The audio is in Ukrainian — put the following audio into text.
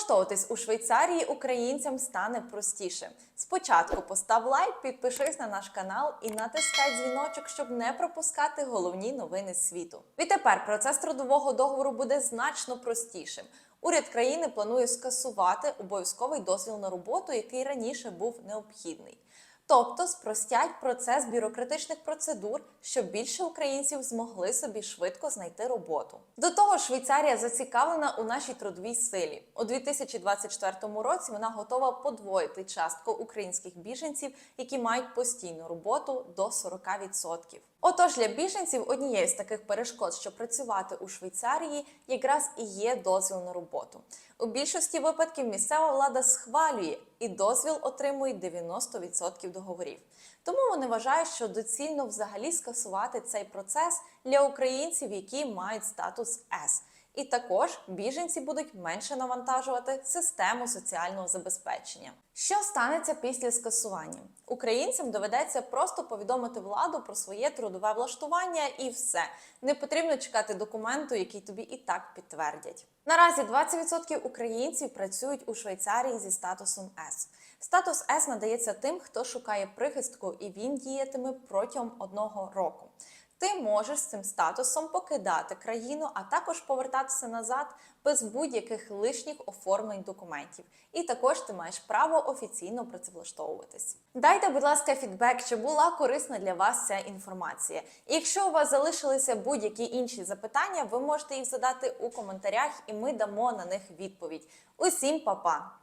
Влаштовуватись у Швейцарії українцям стане простіше. Спочатку постав лайк, підпишись на наш канал і натискай дзвіночок, щоб не пропускати головні новини світу. Відтепер процес трудового договору буде значно простішим. Уряд країни планує скасувати обов'язковий дозвіл на роботу, який раніше був необхідний. Тобто спростять процес бюрократичних процедур, щоб більше українців змогли собі швидко знайти роботу. До того Швейцарія зацікавлена у нашій трудовій силі. У 2024 році вона готова подвоїти частку українських біженців, які мають постійну роботу до 40%. Отож, для біженців однією з таких перешкод, щоб працювати у Швейцарії, якраз і є дозвіл на роботу. У більшості випадків місцева влада схвалює і дозвіл отримують 90% договорів. Тому вони вважають, що доцільно взагалі скасувати цей процес для українців, які мають статус С. І також біженці будуть менше навантажувати систему соціального забезпечення. Що станеться після скасування? Українцям доведеться просто повідомити владу про своє трудове влаштування і все. Не потрібно чекати документу, який тобі і так підтвердять. Наразі 20% українців працюють у Швейцарії зі статусом С. Статус С надається тим, хто шукає прихистку, і він діятиме протягом одного року. Можеш з цим статусом покидати країну, а також повертатися назад без будь-яких лишніх оформлень документів. І також ти маєш право офіційно працевлаштовуватись. Дайте, будь ласка, фідбек, чи була корисна для вас ця інформація. І якщо у вас залишилися будь-які інші запитання, ви можете їх задати у коментарях, і ми дамо на них відповідь. Усім па-па!